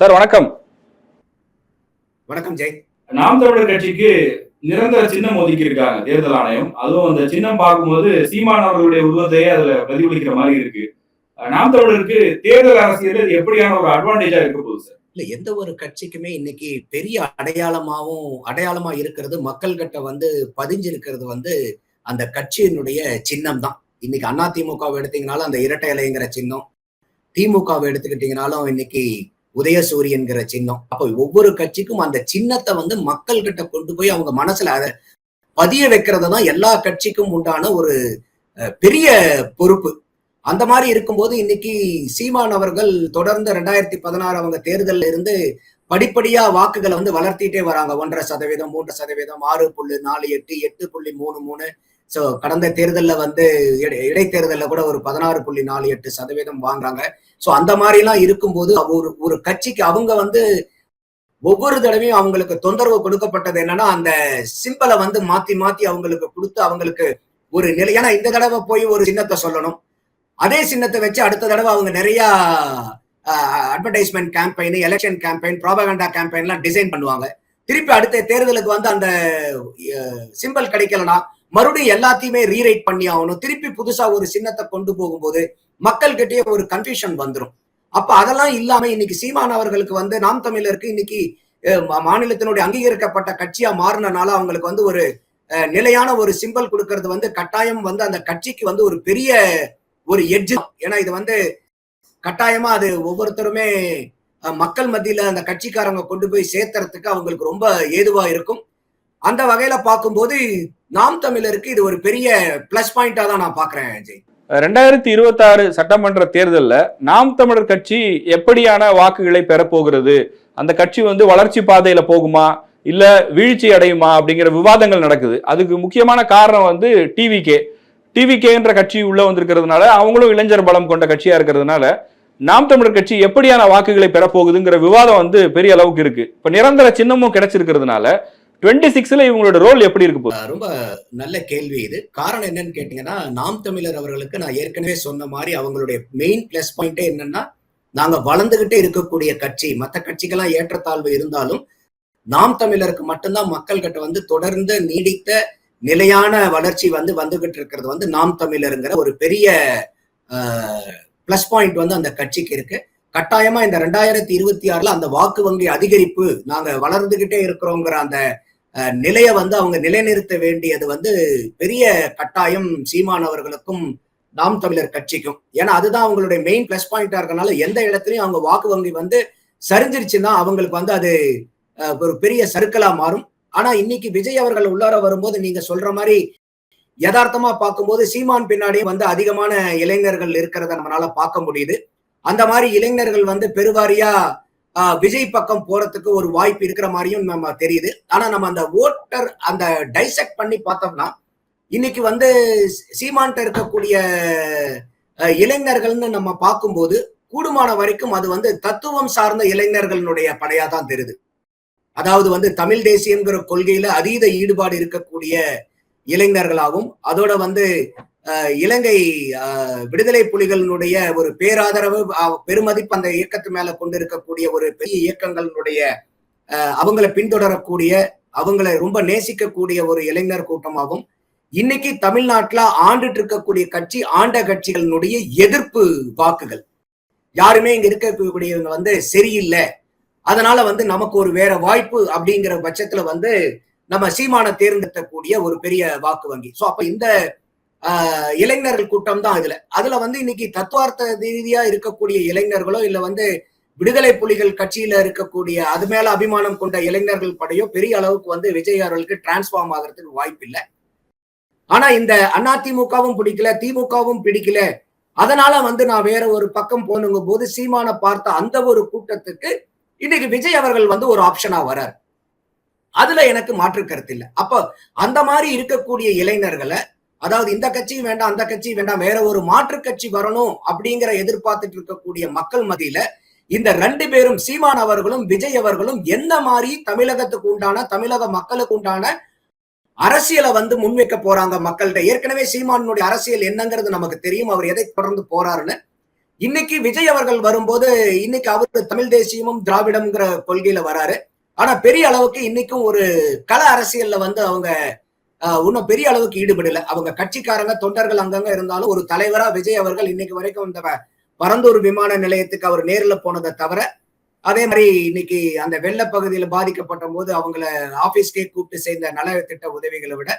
Sir வணக்கம். வணக்கம் ஜெய். நாம் தமிழர் கட்சிக்கு நிரந்தர சின்னம் ஒதுக்கி இருக்காங்க தேர்தல் ஆணையம். அதுவும் அந்த சின்னம் பார்க்கும்போது சீமான் அவர்களுடைய உருவத்தையே அதுல பிரதிபலிக்கிற மாதிரி இருக்கு. நாம் தமிழருக்கு தேர்தல் அரசியல் இது எப்படியான ஒரு அட்வான்டேஜா இருக்க போகுது சார்? இல்ல எந்த ஒரு கட்சிக்குமே இன்னைக்கு பெரிய அடையாளமாவும் அடையாளமா இருக்கிறது மக்கள் கிட்ட வந்து பதிஞ்சிருக்கிறது வந்து அந்த கட்சியினுடைய சின்னம் தான் இன்னைக்கு அதிமுகவை எடுத்தீங்கனாலும் அந்த இரட்டை இலைங்கிற சின்னம் திமுகவை எடுத்துக்கிட்டீங்கனாலும் இன்னைக்கு உதயசூரியன்கிற சின்னம். அப்ப ஒவ்வொரு கட்சிக்கும் அந்த சின்னத்தை வந்து மக்கள் கிட்ட கொண்டு போய் அவங்க மனசுல அதை பதிய வைக்கிறது தான் எல்லா கட்சிக்கும் உண்டான ஒரு பெரிய பொறுப்பு. அந்த மாதிரி இருக்கும்போது இன்னைக்கு சீமான் அவர்கள் தொடர்ந்து ரெண்டாயிரத்தி பதினாறு அவங்க தேர்தலில் இருந்து படிப்படியா வாக்குகளை வந்து வளர்த்திட்டே வராங்க. ஒன்றரை சதவீதம் மூன்று சதவீதம் ஆறு புள்ளி நாலு எட்டு எட்டு புள்ளி மூணு மூணு ஸோ கடந்த தேர்தலில் வந்து இடை- கூட ஒரு பதினாறு புள்ளி நாலு எட்டு சதவீதம் வாங்குறாங்க. ஸோ அந்த மாதிரிலாம் இருக்கும்போது ஒரு ஒரு கட்சிக்கு அவங்க வந்து ஒவ்வொரு தடவையும் அவங்களுக்கு தொந்தரவு கொடுக்கப்பட்டது என்னன்னா அந்த சிம்பலை வந்து மாத்தி மாத்தி அவங்களுக்கு கொடுத்து அவங்களுக்கு ஒரு நிலை ஏன்னா இந்த தடவை போய் ஒரு சின்னத்தை சொல்லணும். அதே சின்னத்தை வச்சு அடுத்த தடவை அவங்க நிறைய advertisement campaign election campaign propaganda கேம்பெயின்லாம் design பண்ணுவாங்க. திருப்பி அடுத்த தேர்தலுக்கு வந்து அந்த சிம்பல் கிடைக்கலனா மறுபடியும் எல்லாத்தையுமே ரீரைட் பண்ணி ஆகணும். திருப்பி புதுசா ஒரு சின்னத்தை கொண்டு போகும்போது மக்கள்கிட்டயே ஒரு கன்ஃபியூஷன் வந்துடும் அப்ப அதெல்லாம் இல்லாம இன்னைக்கு சீமான் அவர்களுக்கு வந்து நாம் தமிழருக்கு இன்னைக்கு மாநிலத்தினுடைய அங்கீகரிக்கப்பட்ட கட்சியா மாறினனால அவங்களுக்கு வந்து ஒரு நிலையான ஒரு சிம்பல் கொடுக்கறது வந்து கட்டாயம் வந்து அந்த கட்சிக்கு வந்து ஒரு பெரிய ஒரு எட்ஜ் ஏன்னா இது வந்து கட்டாயமா அது ஒவ்வொருத்தருமே மக்கள் மத்தியில அந்த கட்சிக்காரங்க கொண்டு போய் சேர்த்துறதுக்கு அவங்களுக்கு ரொம்ப ஏதுவா இருக்கும். அந்த வகையில பார்க்கும்போது நாம் தமிழருக்கு இது ஒரு பெரிய பிளஸ் பாயிண்டா தான் நான் பாக்குறேன் ஜெய் ரெண்டாயிரத்தி இருபத்தி ஆறு சட்டமன்ற தேர்தலில் நாம் தமிழர் கட்சி எப்படியான வாக்குகளை பெறப்போகிறது? அந்த கட்சி வந்து வளர்ச்சி பாதையில போகுமா? இல்ல வீழ்ச்சி அடையுமா? அப்படிங்கிற விவாதங்கள் நடக்குது. அதுக்கு முக்கியமான காரணம் வந்து டிவிகே டிவிகேன்ற கட்சி உள்ள வந்திருக்கிறதுனால அவங்களும் இளைஞர் பலம் கொண்ட கட்சியா இருக்கிறதுனால நாம் தமிழர் கட்சி எப்படியான வாக்குகளை பெறப்போகுதுங்கிற விவாதம் வந்து பெரிய அளவுக்கு இருக்கு. இப்ப நிரந்தர சின்னமும் கிடைச்சிருக்கிறதுனால டுவெண்ட்டி சிக்ஸ்ல இவங்களோட ரோல் எப்படி இருக்கு போகுது? ரொம்ப நல்ல கேள்வி இது. காரணம் என்னன்னு கேட்டீங்கன்னா நாம் தமிழர் அவர்களுக்கு நான் ஏற்கனவே சொன்ன மாதிரி அவங்களுடைய மெயின் பிளஸ் பாயிண்டே என்னன்னா நாங்க வளர்ந்துகிட்டே இருக்கக்கூடிய கட்சி மற்ற கட்சிகள்லாம் ஏற்றத்தாழ்வு இருந்தாலும் நாம் தமிழருக்கு மட்டும்தான் மக்கள் கிட்ட வந்து தொடர்ந்து நீடித்த நிலையான வளர்ச்சி வந்து வந்துகிட்டு இருக்கிறது வந்து நாம் தமிழருங்கிற ஒரு பெரிய பிளஸ் பாயிண்ட் வந்து அந்த கட்சிக்கு இருக்கு. கட்டாயமா இந்த ரெண்டாயிரத்தி இருபத்தி ஆறுல அந்த வாக்கு வங்கி அதிகரிப்பு நாங்க வளர்ந்துகிட்டே இருக்கிறோங்கிற அந்த நிலையை வந்து அவங்க நிலைநிறுத்த வேண்டியது வந்து பெரிய கட்டாயம் சீமானவர்களுக்கும் நாம் தமிழர் கட்சிக்கும். ஏன்னா அதுதான் அவங்களுடைய மெயின் பிளஸ் பாயிண்டா இருக்கனால எந்த இடத்துலையும் அவங்க வாக்கு வங்கி வந்து சரிஞ்சிருச்சுன்னா அவங்களுக்கு வந்து அது ஒரு பெரிய சருக்களா மாறும். ஆனா இன்னைக்கு விஜய் அவர்கள் உள்ளார வரும்போது நீங்க சொல்ற மாதிரி யதார்த்தமா பார்க்கும்போது சீமான் பின்னாடியே வந்து அதிகமான இளைஞர்கள் இருக்கிறத நம்மளால பார்க்க முடியுது. அந்த மாதிரி இளைஞர்கள் வந்து பெருவாரியா விஜய் பக்கம் போறதுக்கு ஒரு வாய்ப்பு இருக்கிற மாதிரியும் நம்ம தெரியுது. ஆனா நம்ம அந்த ஓட்டர் அந்த டைசெக்ட் பண்ணி பார்த்தோம்னா இன்னைக்கு வந்து சீமான்ட்ட இருக்கக்கூடிய இளைஞர்கள்னு நம்ம பார்க்கும்போது கூடுமான வரைக்கும் அது வந்து தத்துவம் சார்ந்த இளைஞர்களுடைய படையா தான் தெரியுது. அதாவது வந்து தமிழ் தேசியங்கிற கொள்கையில அதீத ஈடுபாடு இருக்கக்கூடிய இளைஞர்களாகவும் அதோட வந்து இலங்கை விடுதலை புலிகளினுடைய ஒரு பேராதரவு பெருமதிப்பு அந்த இயக்கத்து மேல கொண்டு இருக்கக்கூடிய ஒரு பெரிய இயக்கங்களினுடைய அவங்களை பின்தொடரக்கூடிய அவங்களை ரொம்ப நேசிக்கக்கூடிய ஒரு இளைஞர் கூட்டமாகவும் இன்னைக்கு தமிழ்நாட்டுல ஆண்டுட்டு இருக்கக்கூடிய கட்சி ஆண்ட கட்சிகளினுடைய எதிர்ப்பு வாக்குகள். யாருமே இங்க இருக்கக்கூடியவங்க வந்து சரியில்லை. அதனால வந்து நமக்கு ஒரு வேற வாய்ப்பு அப்படிங்கிற பட்சத்துல வந்து நம்ம சீமான தேர்ந்தெடுக்கக்கூடிய ஒரு பெரிய வாக்கு வங்கி. சோ அப்ப இந்த இளைஞர்கள் கூட்டம் தான் இதுல. அதுல வந்து இன்னைக்கு தத்துவார்த்த ரீதியா இருக்கக்கூடிய இளைஞர்களோ இல்ல வந்து விடுதலை புலிகள் கட்சியில இருக்கக்கூடிய அது மேல அபிமானம் கொண்ட இளைஞர்கள் படையோ பெரிய அளவுக்கு வந்து விஜய் அவர்களுக்கு டிரான்ஸ்ஃபார்ம் ஆகிறதுக்கு வாய்ப்பு இல்லை. ஆனா இந்த அதிமுகவும் பிடிக்கல திமுகவும் பிடிக்கல. அதனால வந்து நான் வேற ஒரு பக்கம் போனுங்க போது சீமான பார்த்த அந்த ஒரு கூட்டத்துக்கு இன்னைக்கு விஜய் அவர்கள் வந்து ஒரு ஆப்ஷனா வரார். அதுல எனக்கு மாற்று கருத்து இல்லை. அப்போ அந்த மாதிரி இருக்கக்கூடிய இளைஞர்களை அதாவது இந்த கட்சியும் வேண்டாம் அந்த கட்சியும் வேண்டாம் வேற ஒரு மாற்று கட்சி வரணும் அப்படிங்கிற எதிர்பார்த்துட்டு இருக்கக்கூடிய மக்கள் மத்தியில இந்த ரெண்டு பேரும் சீமான் அவர்களும் விஜய் அவர்களும் என்ன மாதிரி தமிழகத்துக்கு உண்டான தமிழக மக்களுக்கு உண்டான அரசியலை வந்து முன்வைக்க போறாங்க மக்கள்கிட்ட? ஏற்கனவே சீமானுடைய அரசியல் என்னங்கிறது நமக்கு தெரியும் அவர் எதை தொடர்ந்து போறாருன்னு. இன்னைக்கு விஜய் அவர்கள் வரும்போது இன்னைக்கு அவரு தமிழ் தேசியமும் திராவிடம்ங்கிற கொள்கையில வராரு. ஆனா பெரிய அளவுக்கு இன்னைக்கும் ஒரு கள அரசியல்ல வந்து அவங்க ஒன்றும் இன்னும் பெரிய அளவுக்கு ஈடுபடல. அவங்க கட்சிக்காரங்க தொண்டர்கள் அங்கங்க இருந்தாலும் ஒரு தலைவரா விஜய் அவர்கள் இன்னைக்கு வரைக்கும் இந்த பரந்தூர் விமான நிலையத்துக்கு அவர் நேரில் போனதை தவிர அதே மாதிரி இன்னைக்கு அந்த வெள்ள பகுதியில பாதிக்கப்பட்ட போது அவங்கள ஆபீஸ்க்கே கூப்பிட்டு செய்த நலத்திட்ட உதவிகளை விட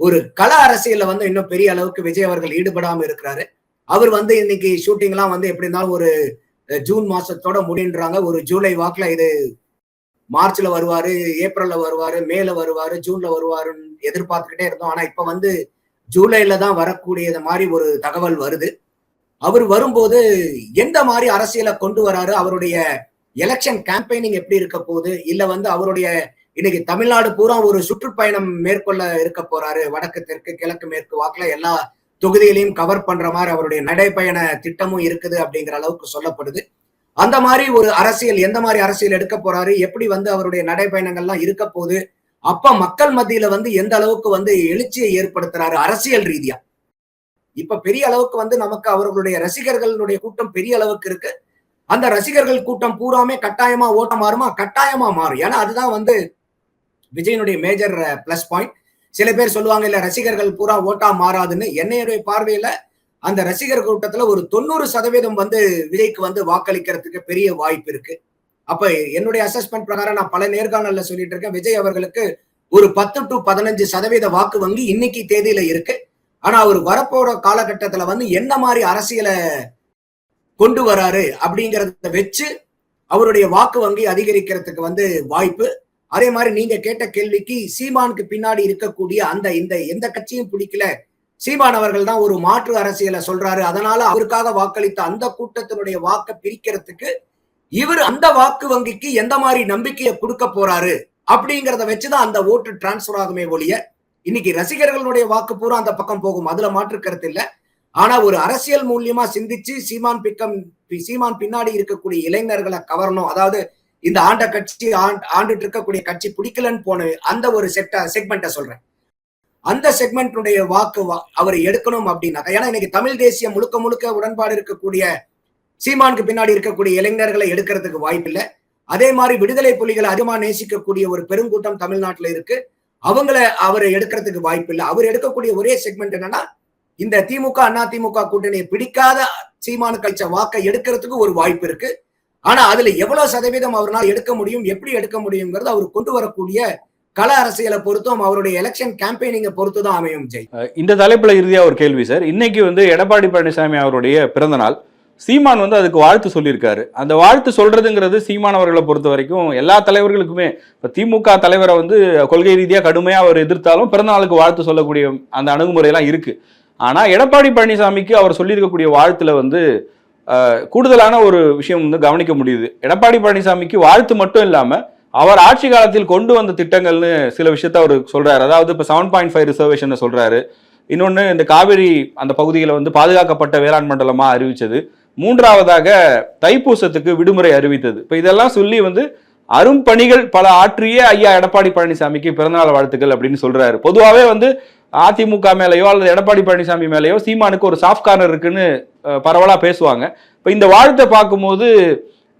ஒரு கள அரசியல்ல வந்து இன்னும் பெரிய அளவுக்கு விஜய் அவர்கள் ஈடுபடாம இருக்கிறாரு. அவர் வந்து இன்னைக்கு ஷூட்டிங் எல்லாம் வந்து எப்படி இருந்தாலும் ஒரு ஜூன் மாசத்தோட முடின்றாங்க. ஒரு ஜூலை வாக்குல இது மார்ச்ல வருவாரு ஏப்ரல்ல வருவாரு மேல வருவாரு ஜூன்ல வருவாருன்னு எதிர்பார்த்துக்கிட்டே இருந்தோம். ஆனா இப்ப வந்து ஜூலைல தான் வரக்கூடியது மாதிரி ஒரு தகவல் வருது. அவர் வரும்போது எந்த மாதிரி அரசியலை கொண்டு வராரு? அவருடைய எலெக்ஷன் கேம்பெயினிங் எப்படி இருக்க போகுது? இல்ல வந்து அவருடைய இன்னைக்கு தமிழ்நாடு பூரா ஒரு சுற்றுப்பயணம் மேற்கொள்ள இருக்க போறாரு. வடக்கு தெற்கு கிழக்கு மேற்கு வாக்குல எல்லா தொகுதிகளையும் கவர் பண்ற மாதிரி அவருடைய நடைப்பயண திட்டமும் இருக்குது அப்படிங்கிற அளவுக்கு சொல்லப்படுது. அந்த மாதிரி ஒரு அரசியல் எந்த மாதிரி அரசியல் எடுக்க போறாரு எப்படி வந்து அவருடைய நடைப்பயணங்கள்லாம் இருக்க போகுது அப்ப மக்கள் மத்தியில வந்து எந்த அளவுக்கு வந்து எழுச்சியை ஏற்படுத்துறாரு அரசியல் ரீதியா? இப்ப பெரிய அளவுக்கு வந்து நமக்கு அவர்களுடைய ரசிகர்களுடைய கூட்டம் பெரிய அளவுக்கு இருக்கு. அந்த ரசிகர்கள் கூட்டம் பூராமே கட்டாயமா ஓட்ட மாறுமா? கட்டாயமா மாறும். ஏன்னா அதுதான் வந்து விஜயனுடைய மேஜர் பிளஸ் பாயிண்ட் சில பேர் சொல்லுவாங்க இல்ல ரசிகர்கள் பூரா ஓட்டா மாறாதுன்னு. என்னையுடைய பார்வையில அந்த ரசிகர் கூட்டத்துல ஒரு தொண்ணூறு சதவீதம் வந்து விஜய்க்கு வந்து வாக்களிக்கிறதுக்கு பெரிய வாய்ப்பு இருக்கு. அப்ப என்னுடைய அசஸ்மெண்ட் பிரகாரம் நான் பல நேர்காணல்ல சொல்லிட்டு இருக்கேன். விஜய் அவர்களுக்கு ஒரு பத்து டு பதினஞ்சு சதவீத வாக்கு வங்கி இன்னைக்கு தேதியில இருக்கு. ஆனா அவர் வரப்போற காலகட்டத்துல வந்து என்ன மாதிரி அரசியலை கொண்டு வராரு அப்படிங்கறத வச்சு அவருடைய வாக்கு வங்கி அதிகரிக்கிறதுக்கு வந்து வாய்ப்பு. அதே மாதிரி நீங்க கேட்ட கேள்விக்கு சீமானுக்கு பின்னாடி இருக்கக்கூடிய அந்த இந்த எந்த கட்சியும் பிடிக்கல. சீமான் அவர்கள் தான் ஒரு மாற்று அரசியலை சொல்றாரு. அதனால அவருக்காக வாக்களித்த அந்த கூட்டத்தினுடைய வாக்கை பிரிக்கிறதுக்கு இவர் அந்த வாக்கு வங்கிக்கு எந்த மாதிரி நம்பிக்கையை கொடுக்க போறாரு அப்படிங்கிறத வச்சுதான் அந்த ஓட்டு டிரான்ஸ்பர் ஆகுமே ஒழிய இன்னைக்கு ரசிகர்களுடைய வாக்கு பூரா அந்த பக்கம் போகும். அதுல மாற்று கருத்து இல்ல. ஆனா ஒரு அரசியல் மூலியமா சிந்திச்சு சீமான் பிக்கம் சீமான் பின்னாடி இருக்கக்கூடிய இளைஞர்களை கவரணும். அதாவது இந்த ஆண்ட கட்சி ஆண்டு ஆண்டுட்டு இருக்கக்கூடிய கட்சி பிடிக்கலன்னு போன அந்த ஒரு செக்ட செக்மெண்ட்டை சொல்றேன். அந்த செக்மெண்ட்டுடைய வாக்கு வா- அவர் எடுக்கணும் அப்படின்னாக்கா ஏன்னா இன்னைக்கு தமிழ் தேசியம் முழுக்க முழுக்க உடன்பாடு இருக்கக்கூடிய சீமானுக்கு பின்னாடி இருக்கக்கூடிய இளைஞர்களை எடுக்கிறதுக்கு வாய்ப்பில்லை அதே மாதிரி விடுதலை புலிகளை அதிகமாக நேசிக்கக்கூடிய ஒரு பெருங்கூட்டம் தமிழ்நாட்டில் இருக்கு. அவங்கள அவர் எடுக்கிறதுக்கு வாய்ப்பில்லை அவர் எடுக்கக்கூடிய ஒரே செக்மெண்ட் என்னன்னா இந்த திமுக அண்ணா திமுக கூட்டணியை பிடிக்காத சீமானு கழிச்ச வாக்கை எடுக்கிறதுக்கு ஒரு வாய்ப்பு இருக்கு. ஆனா அதுல எவ்வளவு சதவீதம் அவரால் எடுக்க முடியும் எப்படி எடுக்க முடியுங்கிறது அவர் கொண்டு வரக்கூடிய கள அரசியலை பொறுத்தும் அவருடைய எலெக்ஷன் கேம்பெயினிங்கை பொறுத்து தான் அமையும் ஜெய். இந்த தலைப்புல இறுதியா ஒரு கேள்வி சார். இன்னைக்கு வந்து எடப்பாடி பழனிசாமி அவருடைய பிறந்த நாள். சீமான் வந்து அதுக்கு வாழ்த்து சொல்லியிருக்காரு. அந்த வாழ்த்து சொல்றதுங்கிறது சீமான் அவர்களை பொறுத்த வரைக்கும் எல்லா தலைவர்களுக்குமே இப்போ திமுக தலைவரை வந்து கொள்கை ரீதியாக கடுமையாக அவர் எதிர்த்தாலும் பிறந்த நாளுக்கு வாழ்த்து சொல்லக்கூடிய அந்த அணுகுமுறையெல்லாம் இருக்கு. ஆனால் எடப்பாடி பழனிசாமிக்கு அவர் சொல்லியிருக்கக்கூடிய வாழ்த்துல வந்து கூடுதலான ஒரு விஷயம் வந்து கவனிக்க முடியுது. எடப்பாடி பழனிசாமிக்கு வாழ்த்து மட்டும் இல்லாமல் அவர் ஆட்சி காலத்தில் கொண்டு வந்த திட்டங்கள்னு சில விஷயத்த அவர் சொல்றாரு. அதாவது இப்ப செவன் பாயிண்ட் ஃபைவ் ரிசர்வேஷன் சொல்றாரு. இன்னொன்று இந்த காவிரி அந்த பகுதியில் வந்து பாதுகாக்கப்பட்ட வேளாண் மண்டலமாக அறிவித்தது மூன்றாவதாக தைப்பூசத்துக்கு விடுமுறை அறிவித்தது. இப்போ இதெல்லாம் சொல்லி வந்து அரும்பணிகள் பல ஆற்றிய ஐயா எடப்பாடி பழனிசாமிக்கு பிறந்தநாள் வாழ்த்துக்கள் அப்படின்னு சொல்றாரு. பொதுவாகவே வந்து அதிமுக மேலேயோ அல்லது எடப்பாடி பழனிசாமி மேலேயோ சீமானுக்கு ஒரு சாஃப்ட் கார்னர் இருக்குன்னு பரவலாக பேசுவாங்க. இப்போ இந்த வாழ்த்தை பார்க்கும்போது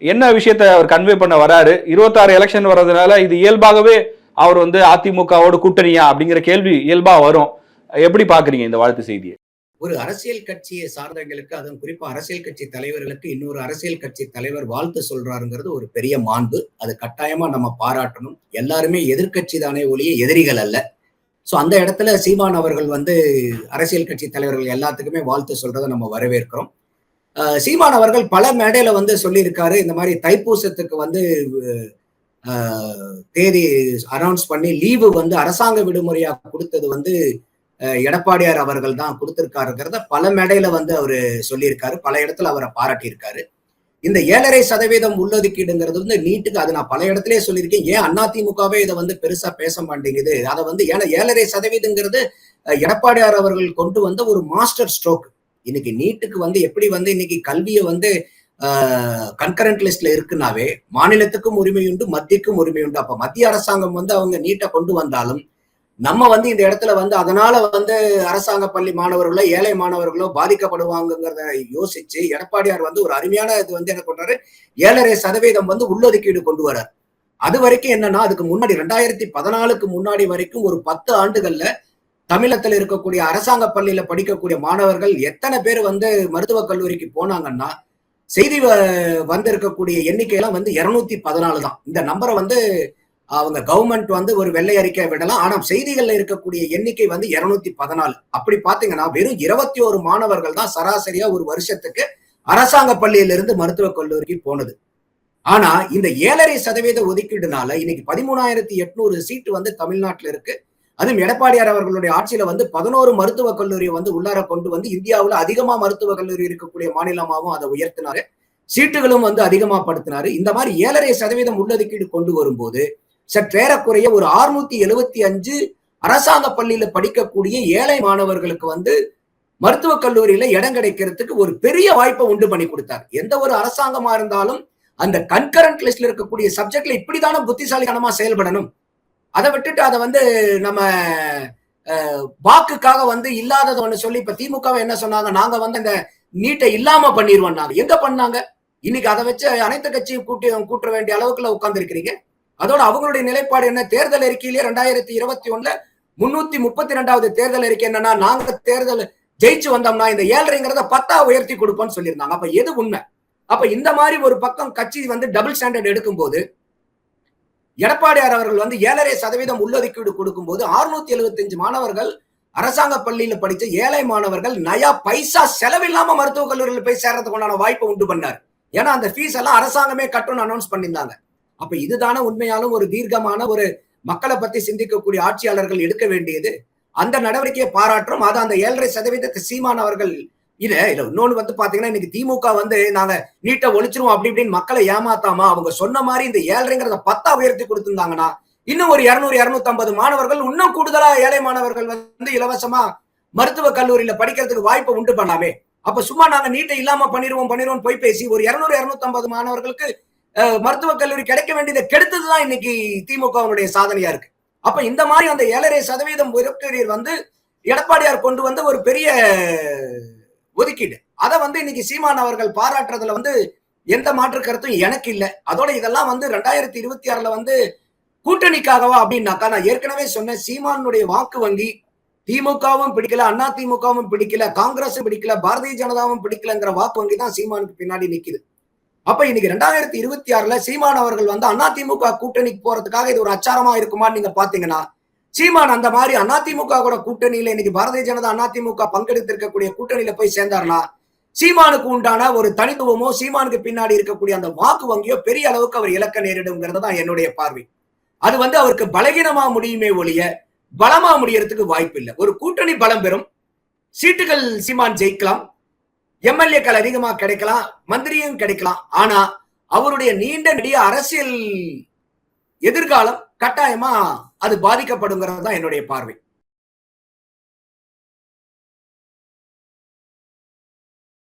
என்ன விஷயத்த அவர் கன்வே பண்ண வராரு? இருபத்தாறு எலெக்ஷன் வர்றதுனால இது இயல்பாகவே அவர் வந்து அதிமுகவோட கூட்டணியா அப்படிங்கிற கேள்வி இயல்பா வரும். எப்படி பாக்குறீங்க இந்த வாழ்த்து செய்தியை? ஒரு அரசியல் கட்சியை சார்ந்தவங்களுக்கு அதுவும் குறிப்பா அரசியல் கட்சி தலைவர்களுக்கு இன்னொரு அரசியல் கட்சி தலைவர் வாழ்த்து சொல்றாருங்கிறது ஒரு பெரிய மாண்பு. அது கட்டாயமா நம்ம பாராட்டணும். எல்லாருமே எதிர்க்கட்சி தானே ஒழிய எதிரிகள் அல்ல. ஸோ அந்த இடத்துல சீமான் அவர்கள் வந்து அரசியல் கட்சி தலைவர்கள் எல்லாத்துக்குமே வாழ்த்து சொல்றதை நம்ம வரவேற்கிறோம். சீமான் அவர்கள் பல மேடையில வந்து சொல்லியிருக்காரு. இந்த மாதிரி தைப்பூசத்துக்கு வந்து தேதி அனௌன்ஸ் பண்ணி லீவு வந்து அரசாங்க விடுமுறையா கொடுத்தது வந்து எடப்பாடியார் அவர்கள் தான் கொடுத்திருக்காருங்கிறத பல மேடையில வந்து அவரு சொல்லியிருக்காரு. பல இடத்துல அவரை பாராட்டியிருக்காரு. இந்த ஏழரை சதவீதம் உள்ளொதுக்கீடுங்கிறது வந்து நீட்டுக்கு அது நான் பல இடத்துலயே சொல்லியிருக்கேன். ஏன் அதிமுகவே இதை வந்து பெருசா பேச மாட்டேங்குது? அதை வந்து ஏன்னா ஏழரை சதவீதங்கிறது எடப்பாடியார் அவர்கள் கொண்டு வந்த ஒரு மாஸ்டர் ஸ்ட்ரோக். இன்னைக்கு நீட்டுக்கு வந்து எப்படி வந்து இன்னைக்கு கல்வியை வந்து கன்கரண்ட் லிஸ்ட்ல இருக்குனாவே மாநிலத்துக்கும் உரிமை உண்டு மத்தியக்கும் உரிமை உண்டு. அப்ப மத்திய அரசாங்கம் வந்து அவங்க நீட்டை கொண்டு வந்தாலும் நம்ம வந்து இந்த இடத்துல வந்து அதனால வந்து அரசாங்க பள்ளி மாணவர்களோ ஏழை மாணவர்களோ பாதிக்கப்படுவாங்கங்கிறத யோசிச்சு எடப்பாடியார் வந்து ஒரு அருமையான இது வந்து என்ன பண்றாரு ஏழரை சதவீதம் வந்து உள்ளொதுக்கீடு கொண்டு வரார். அது வரைக்கும் என்னன்னா அதுக்கு முன்னாடி ரெண்டாயிரத்தி பதினாலுக்கு முன்னாடி வரைக்கும் ஒரு பத்து ஆண்டுகள்ல தமிழத்தில் இருக்கக்கூடிய அரசாங்க பள்ளியில படிக்கக்கூடிய மாணவர்கள் எத்தனை பேர் வந்து மருத்துவக் கல்லூரிக்கு போனாங்கன்னா செய்தி வ- வந்திருக்கக்கூடிய எண்ணிக்கையெல்லாம் வந்து இருநூத்தி பதினாலு தான். இந்த நம்பரை வந்து அவங்க கவர்மெண்ட் வந்து ஒரு வெள்ளை அறிக்கை விடலாம். ஆனா செய்திகள்ல இருக்கக்கூடிய எண்ணிக்கை வந்து இருநூத்தி பதினாலு. அப்படி பாத்தீங்கன்னா வெறும் இருபத்தி ஒரு மாணவர்கள் தான் சராசரியா ஒரு வருஷத்துக்கு அரசாங்க பள்ளியிலிருந்து மருத்துவக் கல்லூரிக்கு போனது. ஆனா இந்த ஏழரை சதவீத ஒதுக்கீடுனால இன்னைக்கு பதிமூணாயிரத்தி எட்நூறு சீட்டு வந்து தமிழ்நாட்டுல இருக்கு. அதுவும் எடப்பாடியார் அவர்களுடைய ஆட்சியில வந்து பதினோரு மருத்துவக் கல்லூரியை வந்து உள்ளார கொண்டு வந்து இந்தியாவில் அதிகமா மருத்துவக் கல்லூரி இருக்கக்கூடிய மாநிலமாகவும் அதை உயர்த்தினாரு. சீட்டுகளும் வந்து அதிகமா படுத்தினாரு. இந்த மாதிரி ஏழரை சதவீதம் உள்ளதுக்கீடு கொண்டு வரும்போது சற்றேறக்குறைய ஒரு ஆறுநூத்தி எழுபத்தி அஞ்சு அரசாங்க பள்ளியில படிக்கக்கூடிய ஏழை மாணவர்களுக்கு வந்து மருத்துவக் கல்லூரியில இடம் கிடைக்கிறதுக்கு ஒரு பெரிய வாய்ப்பை உண்டு பண்ணி கொடுத்தார். எந்த ஒரு அரசாங்கமா இருந்தாலும் அந்த கன்கரண்ட் லிஸ்ட்ல இருக்கக்கூடிய சப்ஜெக்ட்ல இப்படிதானே புத்திசாலித்தனமா செயல்படணும். அதை விட்டுட்டு அதை வந்து நம்ம வாக்குக்காக வந்து இல்லாதது ஒண்ணு சொல்லி இப்ப திமுக என்ன சொன்னாங்க? நாங்க வந்து அந்த நீட்டை இல்லாம பண்ணிடுவோம் நாங்க. எங்க பண்ணாங்க? இன்னைக்கு அதை வச்சு அனைத்து கட்சியும் கூட்டி கூட்ட வேண்டிய அளவுக்குள்ள உட்கார்ந்து இருக்கிறீங்க அதோட அவங்களுடைய நிலைப்பாடு என்ன? தேர்தல் அறிக்கையிலே ரெண்டாயிரத்தி இருபத்தி ஒண்ணுல முன்னூத்தி முப்பத்தி ரெண்டாவது தேர்தல் அறிக்கை என்னன்னா நாங்க தேர்தல் ஜெயிச்சு வந்தோம்னா இந்த ஏழரைங்கிறத பத்தா உயர்த்தி கொடுப்போம்னு சொல்லியிருந்தாங்க. அப்ப எது உண்மை? அப்ப இந்த மாதிரி ஒரு பக்கம் கட்சி வந்து டபுள் ஸ்டாண்டர்ட் எடுக்கும் போது எடப்பாடியார் அவர்கள் வந்து ஏழரை சதவீதம் உள்ளொதுக்கீடு கொடுக்கும்போது அறுநூத்தி எழுபத்தஞ்சு மாணவர்கள் அரசாங்க பள்ளியில படிச்ச ஏழை மாணவர்கள் நயா பைசா செலவில்லாம மருத்துவக் கல்லூரியில் போய் சேர்றதுக்கு உண்டான வாய்ப்பை உண்டு பண்ணார். ஏன்னா அந்த ஃபீஸ் எல்லாம் அரசாங்கமே கட்டணும்னு அனௌன்ஸ் பண்ணியிருந்தாங்க. அப்ப இதுதானே உண்மையாலும் ஒரு தீர்க்கமான ஒரு மக்களை பத்தி சிந்திக்கக்கூடிய ஆட்சியாளர்கள் எடுக்க வேண்டியது. அந்த நடவடிக்கையை பாராட்டுறோம். அது அந்த ஏழரை சதவீதத்தை சீமானவர்கள் அவர்கள் இல்ல இல்ல இன்னொன்னு வந்து பாத்தீங்கன்னா இன்னைக்கு திமுக வந்து நாங்க நீட்டை ஒழிச்சிருவோம் அப்படி இப்படின்னு மக்களை ஏமாத்தாம அவங்க சொன்ன மாதிரி இந்த ஏழரைங்கிறத பத்தா உயர்த்தி கொடுத்திருந்தாங்கன்னா இன்னும் ஒரு இருநூறு இருநூத்தி ஐம்பது மாணவர்கள் இன்னும் கூடுதலா ஏழை மாணவர்கள் வந்து இலவசமா மருத்துவ கல்லூரியில படிக்கிறதுக்கு வாய்ப்பை உண்டு பண்ணாமே. அப்ப சும்மா நாங்க நீட்டை இல்லாம பண்ணிடுவோம் பண்ணிடுவோம் போய் பேசி ஒரு இருநூறு இருநூத்தி ஐம்பது மாணவர்களுக்கு மருத்துவக் கல்லூரி கிடைக்க வேண்டியதை கெடுத்ததுதான் இன்னைக்கு திமுகவுடைய சாதனையா இருக்கு. அப்ப இந்த மாதிரி அந்த ஏழரை சதவீதம் ஒதுக்கீடு வந்து எடப்பாடியார் கொண்டு வந்து ஒரு பெரிய ஒதுக்கீடு. அதை வந்து இன்னைக்கு சீமான் அவர்கள் பாராட்டுறதுல வந்து எந்த மாற்று கருத்தும் எனக்கு இல்லை. அதோட இதெல்லாம் வந்து ரெண்டாயிரத்தி இருபத்தி ஆறுல வந்து கூட்டணிக்காகவா அப்படின்னாக்கா நான் ஏற்கனவே சொன்னேன் சீமானுடைய வாக்கு வங்கி திமுகவும் பிடிக்கல அண்ணா திமுகவும் பிடிக்கல காங்கிரஸும் பிடிக்கல பாரதிய ஜனதாவும் பிடிக்கலங்கிற வாக்கு வங்கி தான் சீமானுக்கு பின்னாடி நிக்குது. அப்ப இன்னைக்கு ரெண்டாயிரத்தி இருபத்தி ஆறுல சீமான் அவர்கள் வந்து அண்ணா திமுக கூட்டணிக்கு போறதுக்காக இது ஒரு அச்சாரமா இருக்குமான்னு நீங்க பாத்தீங்கன்னா சீமான் அந்த மாதிரி அதிமுக கூட கூட்டணியில இன்னைக்கு பாரதிய ஜனதா அதிமுக பங்கெடுத்திருக்கக்கூடிய கூட்டணியில போய் சேர்ந்தார்னா சீமானுக்கு உண்டான ஒரு தனித்துவமோ சீமானுக்கு பின்னாடி இருக்கக்கூடிய அந்த வாக்கு வங்கியோ பெரிய அளவுக்கு அவர் இழக்க நேரிடுங்கிறது தான் என்னுடைய பார்வை. அது வந்து அவருக்கு பலகீனமா முடியுமே ஒழிய பலமா முடியறதுக்கு வாய்ப்பு இல்லை. ஒரு கூட்டணி பலம் பெறும். சீட்டுகள் சீமான் ஜெயிக்கலாம். எம்எல்ஏக்கள் அதிகமாக கிடைக்கலாம். மந்திரியும் கிடைக்கலாம். ஆனா அவருடைய நீண்ட நெடிய அரசியல் எதிர்காலம் கட்டாயமா அது பாதிக்கப்படுங்கிறது தான் என்னுடைய பார்வை.